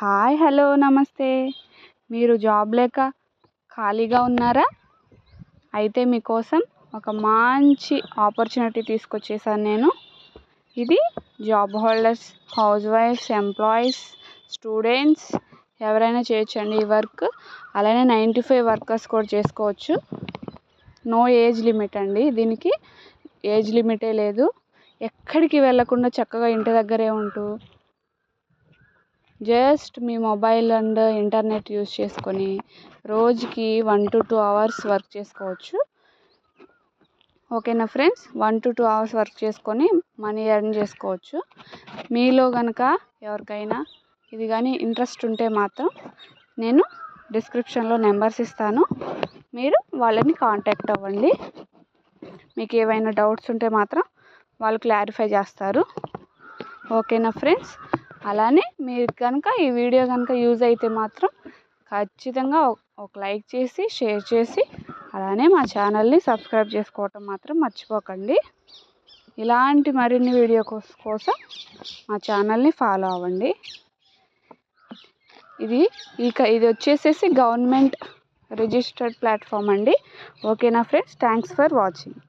Hi hello నమస్తే. మీరు job లేక ఖాళీగా ఉన్నారా? అయితే మీకోసం ఒక మంచి ఆపర్చునిటీ తీసుకొచ్చేసాను నేను. ఇది జాబ్ హోల్డర్స్ హౌస్ వైఫ్స్ ఎంప్లాయీస్ స్టూడెంట్స్ ఎవరైనా చేయొచ్చండి ఈ వర్క్. అలానే నైంటీ ఫైవ్ వర్కర్స్ కూడా చేసుకోవచ్చు. నో ఏజ్ లిమిట్ అండి. దీనికి ఏజ్ లిమిటే లేదు. ఎక్కడికి వెళ్ళకుండా చక్కగా ఇంటి దగ్గరే ఉంటూ జస్ట్ మీ మొబైల్ అండ్ ఇంటర్నెట్ యూస్ చేసుకొని రోజుకి one to two hours work చేసుకోవచ్చు. ఓకేనా friends? One to two hours work చేసుకొని మనీ ఎర్న్ చేసుకోవచ్చు. మీలో కనుక ఎవరికైనా ఇది కానీ ఇంట్రెస్ట్ ఉంటే మాత్రం నేను డిస్క్రిప్షన్లో నెంబర్స్ ఇస్తాను. మీరు వాళ్ళని కాంటాక్ట్ అవ్వండి. మీకు ఏవైనా డౌట్స్ ఉంటే మాత్రం వాళ్ళు క్లారిఫై చేస్తారు. ఓకేనా ఫ్రెండ్స్? అలానే మీరు కనుక ఈ వీడియో కనుక యూజ్ అయితే మాత్రం ఖచ్చితంగా ఒక లైక్ చేసి షేర్ చేసి అలానే మా ఛానల్ని సబ్స్క్రైబ్ చేసుకోవటం మాత్రం మర్చిపోకండి. ఇలాంటి మరిన్ని వీడియో కోసం మా ఛానల్ని ఫాలో అవ్వండి. ఇది ఇక ఇది వచ్చేసేసి గవర్నమెంట్ రిజిస్టర్డ్ ప్లాట్ఫామ్ అండి. ఓకేనా ఫ్రెండ్స్? Thanks for watching.